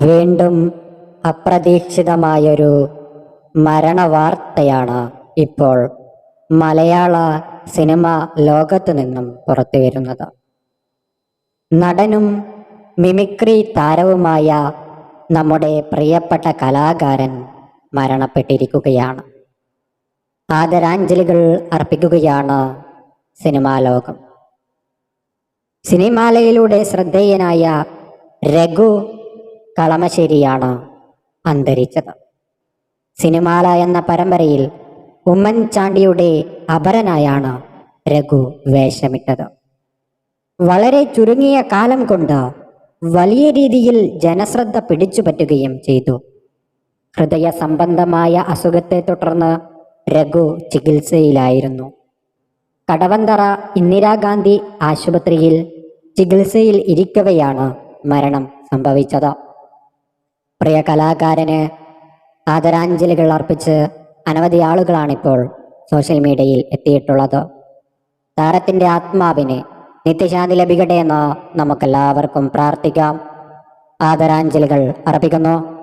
വീണ്ടും അപ്രതീക്ഷിതമായൊരു മരണവാർത്തയാണ് ഇപ്പോൾ മലയാള സിനിമ ലോകത്തു നിന്നും പുറത്തു വരുന്നത്. നടനും മിമിക്രി താരവുമായ നമ്മുടെ പ്രിയപ്പെട്ട കലാകാരൻ മരണപ്പെട്ടിരിക്കുകയാണ്. ആദരാഞ്ജലികൾ അർപ്പിക്കുകയാണ് സിനിമാ ലോകം. സിനിമാലയിലൂടെ ശ്രദ്ധേയനായ രഘു കളമശ്ശേരിയാണ് അന്തരിച്ചത്. സിനിമാല എന്ന പരമ്പരയിൽ ഉമ്മൻചാണ്ടിയുടെ അപരനായാണ് രഘു വേഷമിട്ടത്. വളരെ ചുരുങ്ങിയ കാലം കൊണ്ട് വലിയ രീതിയിൽ ജനശ്രദ്ധ പിടിച്ചുപറ്റുകയും ചെയ്തു. ഹൃദയ സംബന്ധമായ അസുഖത്തെ തുടർന്ന് രഘു ചികിത്സയിലായിരുന്നു. കടവന്തറ ഇന്ദിരാഗാന്ധി ആശുപത്രിയിൽ ചികിത്സയിൽ ഇരിക്കവെയാണ് മരണം സംഭവിച്ചത്. പ്രിയ കലാകാരന് ആദരാഞ്ജലികൾ അർപ്പിച്ച് അനവധി ആളുകളാണിപ്പോൾ സോഷ്യൽ മീഡിയയിൽ എത്തിയിട്ടുള്ളത്. താരത്തിന്റെ ആത്മാവിന് നിത്യശാന്തി ലഭിക്കട്ടെ എന്ന് നമുക്കെല്ലാവർക്കും പ്രാർത്ഥിക്കാം. ആദരാഞ്ജലികൾ അർപ്പിക്കുന്നു.